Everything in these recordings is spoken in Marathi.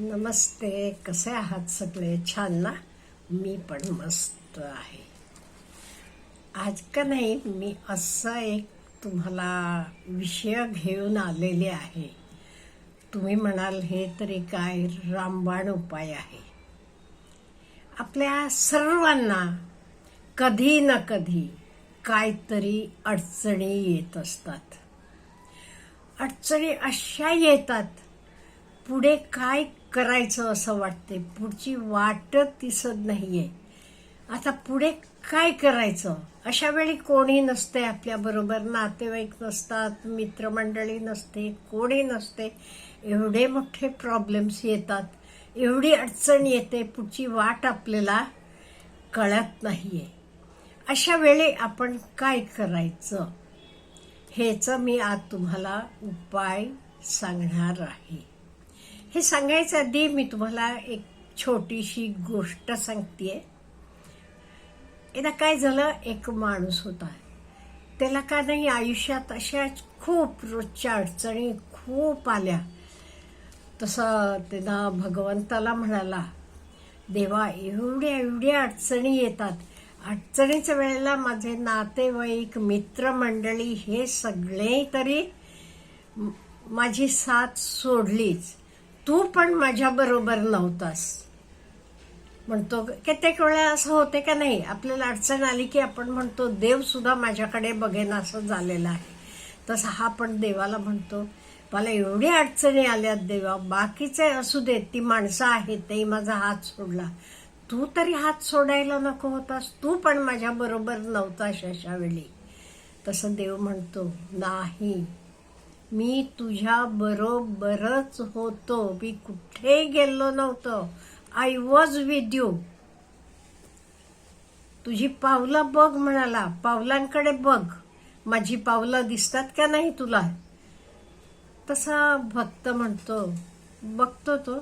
नमस्ते कसे आहात सगळे? छान ना? मी पण मस्त आहे. आज का नाही मी असा एक तुम्हाला विषय घेऊन आलेले आहे. तुम्ही म्हणाल हे तरी काय रामबाण उपाय आहे. आपल्या सर्वांना कधी ना कधी काहीतरी अडचणी येत असतात. अडचणी अशा येतात पुढे काय करायचं असं वाटते पुढची वाटच दिसत नाहीये. आता पुढे काय करायचं? अशा वेळी कोणी नसते आपल्याबरोबर नातेवाईक नसतात मित्रमंडळी नसते कोणी नसते. एवढे मोठे प्रॉब्लेम्स येतात. एवढी अडचण येते. पुढची वाट आपल्याला कळत नाहीये. अशा वेळी आपण काय करायचं? हेच मी आज तुम्हाला उपाय सांगणार आहे. हे सांगायचं आधी मी तुम्हाला एक छोटीशी गोष्ट सांगतेय. एकदा काय झालं एक माणूस होता. त्याला का नाही आयुष्यात अशा खूप रोजच्या अडचणी खूप आल्या. तसं त्यांना भगवंताला म्हणाला देवा एवढ्या एवढ्या अडचणी येतात. अडचणीच्या वेळेला माझे नातेवाईक मित्रमंडळी हे सगळे तरी माझी साथ सोडलीच. तू पण माझ्या बरोबर नव्हतास. म्हणतो कित्येक वेळा असं होते का नाही? आपल्याला अडचण आली की आपण म्हणतो देव सुद्धा माझ्याकडे बघेन असं झालेलं आहे. तसं हा पण देवाला म्हणतो मला एवढी अडचणी आल्यात देवा बाकीचे असू देत ती माणसं आहेत ते माझा हात सोडला. तू तरी हात सोडायला नको होतास तू पण माझ्या बरोबर नव्हतास अशा वेळी. तसं देव म्हणतो नाही मी तुझ्या बरोबरच होतो. मी कुठे गेलो नव्हतो. आय वॉज विथ यू तुझी पावलं बघ म्हणाला. पावलांकडे बघ. माझी पावलं दिसतात का नाही तुला? तसा भक्त म्हणतो. बघतो तो.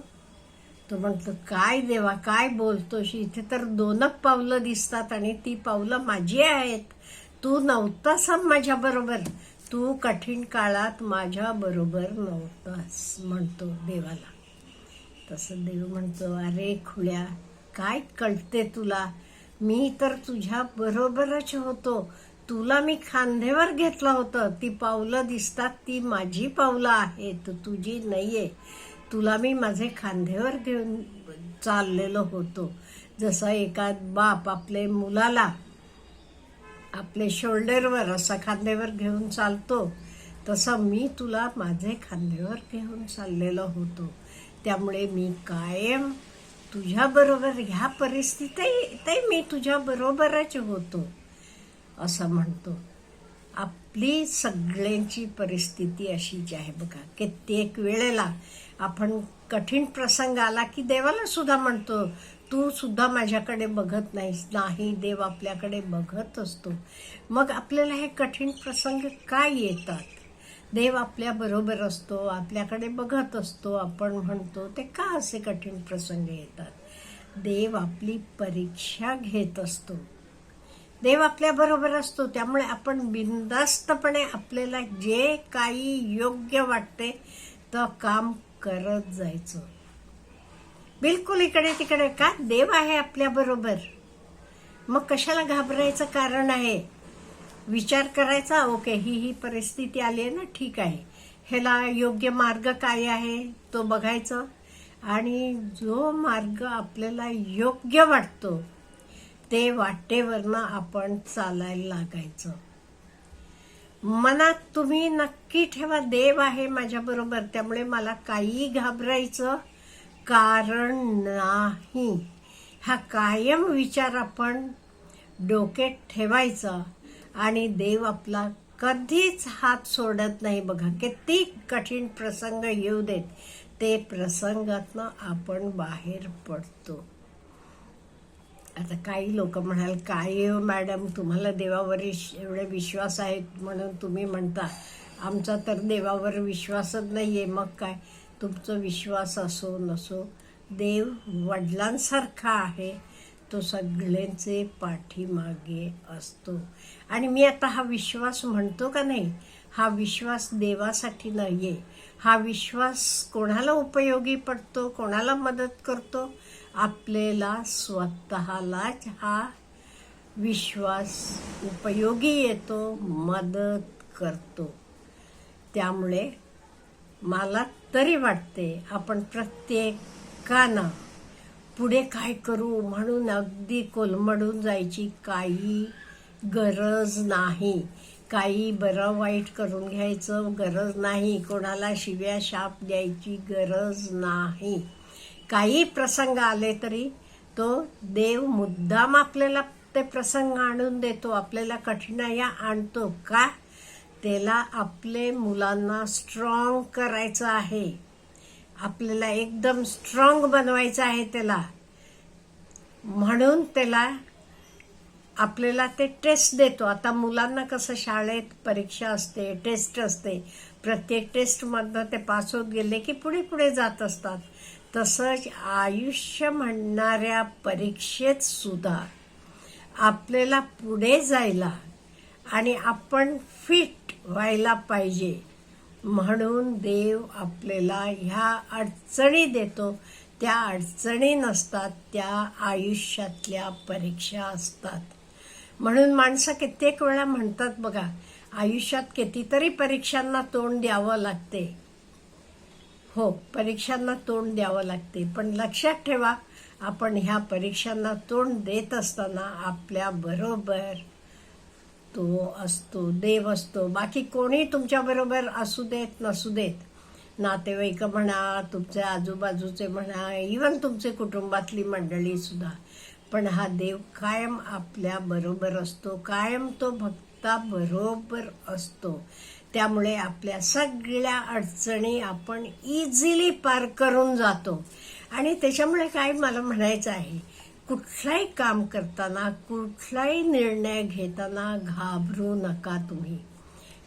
तो म्हणतो काय देवा काय बोलतोस? इथे तर दोनच पावलं दिसतात आणि ती पावलं माझी आहेत. तू नव्हतास माझ्या बरोबर. तू कठीण काळात माझ्या बरोबर नव्हतास म्हणतो देवाला. तसं देव म्हणतो अरे खुळ्या काय कळते तुला? मी तर तुझ्या बरोबरच होतो. तुला मी खांद्यावर घेतलं होतं. ती पावलं दिसतात ती माझी पावलं आहेत. तुझी नाहीये. तुला मी माझे खांद्यावर घेऊन चाललेलो होतो. जसं एका बाप आपले मुलाला आपले शोल्डरवर असा खांद्यावर घेऊन चालतो. तसं मी तुला माझे खांद्यावर घेऊन चाललेलो होतो. त्यामुळे मी कायम तुझ्याबरोबर ह्या परिस्थितीत मी तुझ्याबरोबरच होतो असं म्हणतो. आपली सगळ्यांची परिस्थिती अशीच आहे बघा. कित्येक वेळेला आपण कठीण प्रसंग आला की देवाला सुद्धा म्हणतो तू सुद्धा माझ्याकडे बघत नाहीस. नाही देव आपल्याकडे बघत असतो. मग आपल्याला हे कठीण प्रसंग काय येतात? देव आपल्या बरोबर असतो आपल्याकडे बघत असतो आपण म्हणतो ते का असे कठीण प्रसंग येतात? देव आपली परीक्षा घेत असतो. देव आपल्या बरोबर असतो त्यामुळे आपण बिनधास्तपणे आपल्याला जे काही योग्य वाटते तर काम करत जायचं. बिलकुल इकडे तिकडे का? देव आहे आपल्या बरोबर. मग कशाला घाबरायचं कारण आहे? विचार करायचा ओके ही ही परिस्थिती आली आहे ना ठीक आहे. ह्याला योग्य मार्ग काय आहे? तो बघायचं. आणि जो मार्ग आपल्याला योग्य वाटतो ते वाटेवरनं आपण चालायला लागायचं. मनात तुम्ही नक्की ठेवा देव आहे माझ्याबरोबर त्यामुळे मला काही घाबरायचं कारण नाही. हा कायम विचार आपण डोक्यात ठेवायचा आणि देव आपला कधीच हात सोडत नाही बघा. किती कठीण प्रसंग येऊ देत ते प्रसंगातनं आपण बाहेर पडतो. आता काही लोक म्हणाल काय हो मॅडम? तुम्हाला देवावर एवढे विश्वास आहेत म्हणून तुम्ही म्हणता. आमचा तर देवावर विश्वासच नाही आहे मग काय? तुमचा विश्वास असो नसो देव वडिलांसारखा आहे तो सगळ्यांचे पाठीमागे असतो. आणि मी आता हा विश्वास म्हणतो का नाही? हा विश्वास देवासाठी नाही आहे हा विश्वास कोणाला उपयोगी पडतो कोणाला मदत करतो? आपल्याला स्वतःलाच हा विश्वास उपयोगी येतो मदत करतो. त्यामुळे मला तरी वाटते आपण प्रत्येकानं पुढे काय करू म्हणून अगदी कोलमडून जायची काही गरज नाही. काही बरं वाईट करून घ्यायचं गरज नाही. कोणाला शिव्या शाप द्यायची गरज नाही. काही प्रसंग आले तरी तो देव मुद्दाम आपल्याला ते प्रसंग आणून देतो. आपल्याला कठीणाया आणतो. का? त्याला आपले मुलांना स्ट्रॉंग करायचं आहे. आपल्याला एकदम स्ट्रॉंग बनवायचं आहे त्याला. म्हणून त्याला आपल्याला ते टेस्ट देतो. आता मुलांना कसं शाळेत परीक्षा असते टेस्ट असते. प्रत्येक टेस्टमधनं ते पास होत गेले की पुढे पुढे जात असतात. तसंच आयुष्य म्हणणाऱ्या परीक्षेत सुद्धा आपल्याला पुढे जायला आणि आपण फिट व्हायला पाहिजे. म्हणून देव आपल्याला ह्या अडचणी देतो. त्या अडचणी नसतात त्या आयुष्यातल्या परीक्षा असतात. म्हणून माणसं कित्येक वेळा म्हणतात बघा आयुष्यात कितीतरी परीक्षांना तोंड द्यावं लागते. हो परीक्षांना तोंड द्यावं लागते. पण लक्षात ठेवा आपण ह्या परीक्षांना तोंड देत असताना आपल्या असतो तो असतो देव असतो. बाकी कोणी तुमच्याबरोबर असू देत नसू देत. नातेवाईक म्हणा तुमचे आजूबाजूचे म्हणा इवन तुमचे कुटुंबातली मंडळी सुद्धा. पण हा देव कायम आपल्या बरोबर असतो कायम तो भक्ता बरोबर असतो. त्यामुळे आपल्या सगळ्या अडचणी आपण इझिली पार करून जातो. आणि त्याच्यामुळे काय मला म्हणायचं आहे कुठलाही काम करताना कुठलाही निर्णय घेताना घाबरू नका तुम्ही.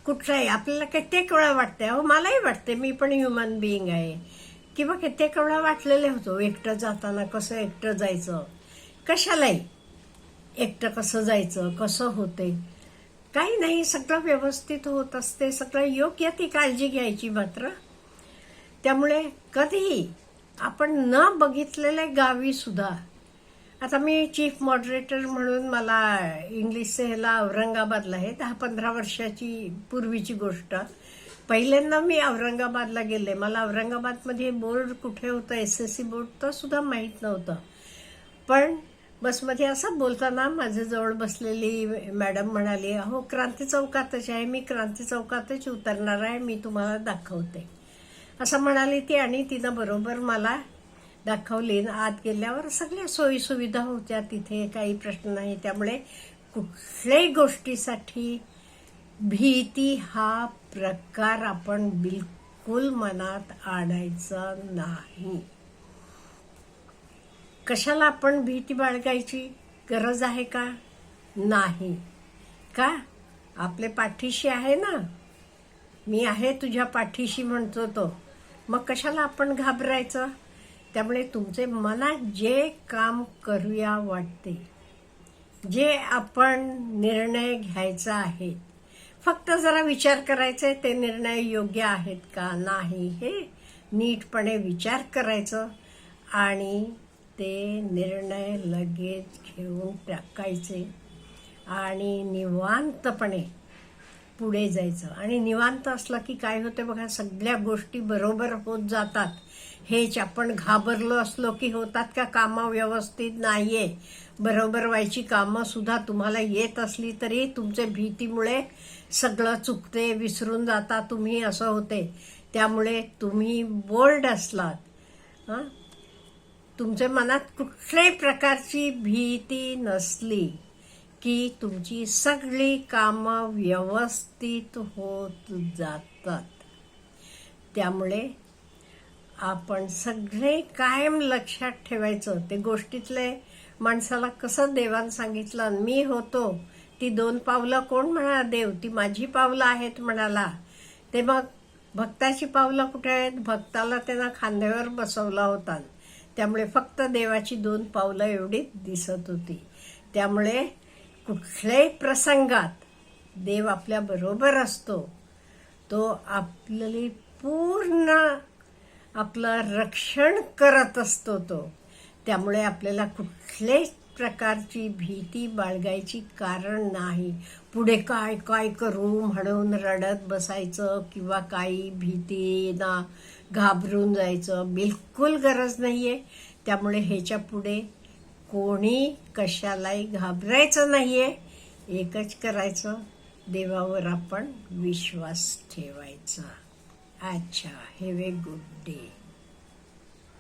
कुठलाही आपल्याला कित्येक वेळा वाटते अहो मलाही वाटते मी पण ह्युमन बिईंग आहे. किंवा कित्येक वेळा वाटलेले होतो एकटं जाताना कसं एकटं जायचं? कशालाही? एकटं कसं जायचं? कसं होते काही नाही सगळं व्यवस्थित होत असते सगळं योग्य ती काळजी घ्यायची मात्र. त्यामुळे कधीही आपण न बघितलेल्या गावी सुद्धा आता मी चीफ मॉडरेटर म्हणून मला इंग्लिश ह्याला औरंगाबादला आहे. दहा पंधरा वर्षाची पूर्वीची गोष्ट. पहिल्यांदा मी औरंगाबादला गेले. मला औरंगाबादमध्ये बोर्ड कुठे होतं एस एस सी बोर्ड तर सुद्धा माहीत नव्हतं. पण बसमध्ये असं बोलताना माझ्याजवळ बसलेली मॅडम म्हणाली अहो क्रांती चौकातच आहे. मी क्रांती चौकातच उतरणार आहे. मी तुम्हाला दाखवते. असं म्हणाली ती आणि तिनं बरोबर मला दाखवली. आत गेल्यावर सगळ्या सोयीसुविधा होत्या. तिथे काही प्रश्न नाही. त्यामुळे कुठल्याही गोष्टीसाठी भीती हा प्रकार आपण बिलकुल मनात आणायचा नाही. कशाला आपण भीती बाळगायची गरज आहे का? नाही. का? आपले पाठीशी आहे ना? मी आहे तुझ्या पाठीशी म्हणतो तो. मग कशाला आपण घाबरायचं? त्यामुळे तुमचे मनात जे काम करूया वाटते जे आपण निर्णय घ्यायचा आहे फक्त जरा विचार करायचे ते निर्णय योग्य आहेत का नाही हे नीटपणे विचार करायचं आणि ते निर्णय लगेच घेऊन टाकायचे आणि निवांतपणे पुढे जायचं. आणि निवांत असलं की काय होते बघा सगळ्या गोष्टी बरोबर होत जातात. हेच आपण घाबरलो असलो की होतात का कामं व्यवस्थित नाही आहे बरोबर व्हायची कामं सुद्धा तुम्हाला येत असली तरी तुमच्या भीतीमुळे सगळं चुकते विसरून जाता तुम्ही असं होते. त्यामुळे तुम्ही बोल्ड असलात. हां? तुमच्या मनात कुठल्याही प्रकारची भीती नसली की तुमची सगळी कामं व्यवस्थित होत जातात. त्यामुळे आपण सगळे कायम लक्षात ठेवायचं. ते गोष्टीतले माणसाला कसं देवान सांगितलं मी होतो ती दोन पावलं कोण म्हणा देव ती माझी पावलं आहेत म्हणाला. ते मग भक्ताची पावलं कुठे आहेत? भक्ताला त्यांना खांद्यावर बसवला होता. त्यामुळे फक्त देवाची दोन पावलं एवढी दिसत होती. त्यामुळे कुठल्याही प्रसंगात देव आपल्या बरोबर असतो. तो आपली पूर्ण आपलं रक्षण करत असतो तो. त्यामुळे आपल्याला कुठल्याच प्रकारची भीती बाळगायची कारण नाही. पुढे काय काय करू म्हणून रडत बसायचं किंवा काही भीतीना घाबरून जायचं बिलकुल गरज नाही आहे त्यामुळे ह्याच्या पुढे कोणी कशालाही घाबरायचं नाही आहे एकच करायचं देवावर आपण विश्वास ठेवायचा. Acha, have a good day.